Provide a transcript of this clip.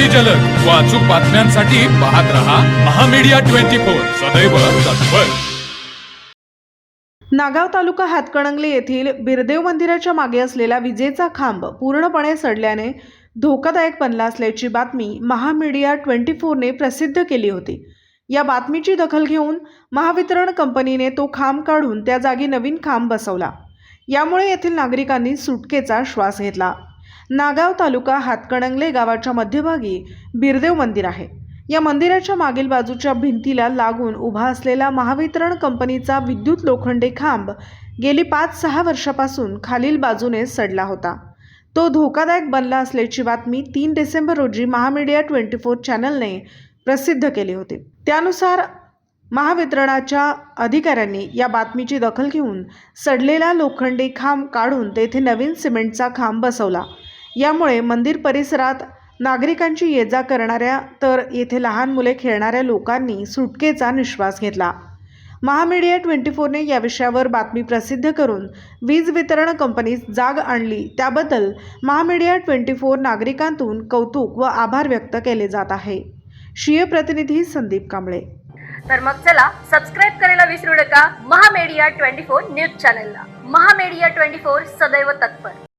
अगदी जलद. व अचूक बातम्यांसाठी पाहत रहा महामीडिया ट्वेंटी फोर. सदैव तत्पर. नागाव तालुका हातकणंगले येथील बिरदेव मंदिराच्या मागे असलेला विजेचा खांब पूर्णपणे सडल्याने धोकादायक बनला असल्याची बातमी महामीडिया ट्वेंटी फोरने प्रसिद्ध केली होती. या बातमीची दखल घेऊन महावितरण कंपनीने तो खांब काढून त्या जागी नवीन खांब बसवला. यामुळे येथील नागरिकांनी सुटकेचा श्वास घेतला. नागाव तालुका हातकणंगले गावाच्या मध्यभागी बिरदेव मंदिर आहे. या मंदिराच्या मागील बाजूच्या भिंतीला लागून उभा असलेला महावितरण कंपनीचा विद्युत लोखंडे खांब गेली पाच सहा वर्षापासून खालील बाजूने सडला होता. तो धोकादायक बनला असल्याची बातमी तीन डिसेंबर रोजी महामीडिया ट्वेंटी फोर चॅनलने प्रसिद्ध केली होती. त्यानुसार महावितरणाच्या अधिकाऱ्यांनी या बातमीची दखल घेऊन सडलेला लोखंडी खांब काढून तेथे नवीन सिमेंटचा खांब बसवला. यामुळे मंदिर परिसरात नागरिकांची ये जा करणाऱ्या तर येथे लहान मुले खेळणाऱ्या लोकांनी सुटकेचा निश्वास घेतला. महामीडिया ट्वेंटी फोरने या विषयावर बातमी प्रसिद्ध करून वीज वितरण कंपनीस जाग आणली. त्याबद्दल महामीडिया ट्वेंटी फोर नागरिकांतून कौतुक व आभार व्यक्त केले जात आहे. शिय प्रतिनिधी संदीप कांबळे. तर मग चला सबस्क्राईब करायला विसरू नका महामेडिया ट्वेंटी फोर न्यूज चॅनलला. महामेडिया ट्वेंटी फोर सदैव तत्पर.